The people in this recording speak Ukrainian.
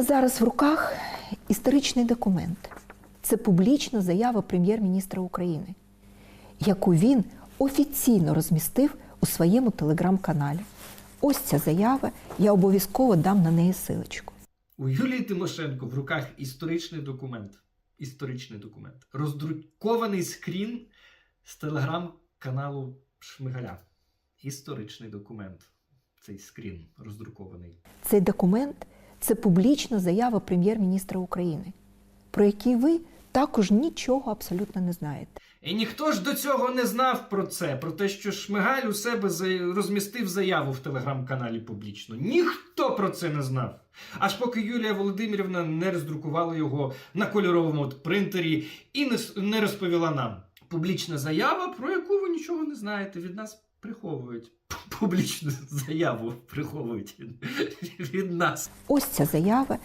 Зараз в руках історичний документ. Це публічна заява прем'єр-міністра України, яку він офіційно розмістив у своєму телеграм-каналі. Ось ця заява, я обов'язково дам на неї силочку. У Юлії Тимошенко в руках історичний документ. Історичний документ. Роздрукований скрін з телеграм-каналу Шмигаля. Історичний документ. Цей скрін роздрукований. Цей документ це публічна заява прем'єр-міністра України, про який ви також нічого абсолютно не знаєте. І ніхто ж до цього не знав про це, про те, що Шмигаль у себе розмістив заяву в телеграм-каналі публічно. Ніхто про це не знав. Аж поки Юлія Володимирівна не роздрукувала його на кольоровому принтері і не розповіла нам. Публічна заява, про яку ви нічого не знаєте, від нас приховують. Публічну заяву приховують від, нас. Ось ця заява,